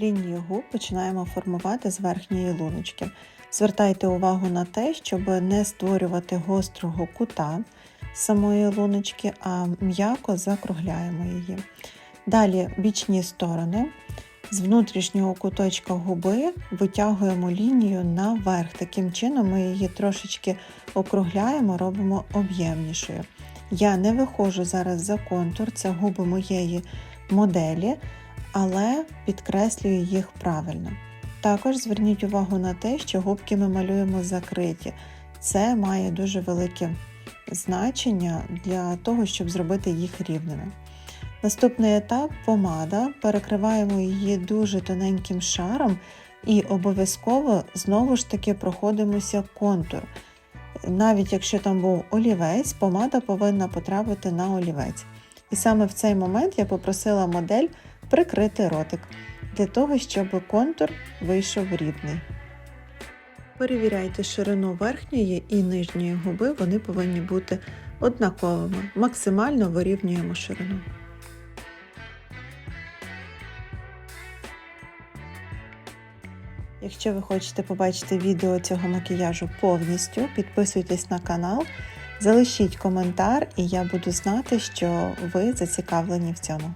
Лінію губ починаємо формувати з верхньої луночки. Звертайте увагу на те, щоб не створювати гострого кута самої луночки, а м'яко закругляємо її. Далі бічні сторони. З внутрішнього куточка губи витягуємо лінію наверх. Таким чином ми її трошечки округляємо, робимо об'ємнішою. Я не виходжу зараз за контур, це губи моєї моделі, але підкреслюю їх правильно. Також зверніть увагу на те, що губки ми малюємо закриті. Це має дуже велике значення для того, щоб зробити їх рівними. Наступний етап помада. Перекриваємо її дуже тоненьким шаром і обов'язково знову ж таки проходимося контур. Навіть якщо там був олівець, помада повинна потрапити на олівець. І саме в цей момент я попросила модель прикрити ротик для того, щоб контур вийшов рівний. Перевіряйте ширину верхньої і нижньої губи, вони повинні бути однаковими. Максимально вирівнюємо ширину. Якщо ви хочете побачити відео цього макіяжу повністю, підписуйтесь на канал, залишіть коментар, і я буду знати, що ви зацікавлені в цьому.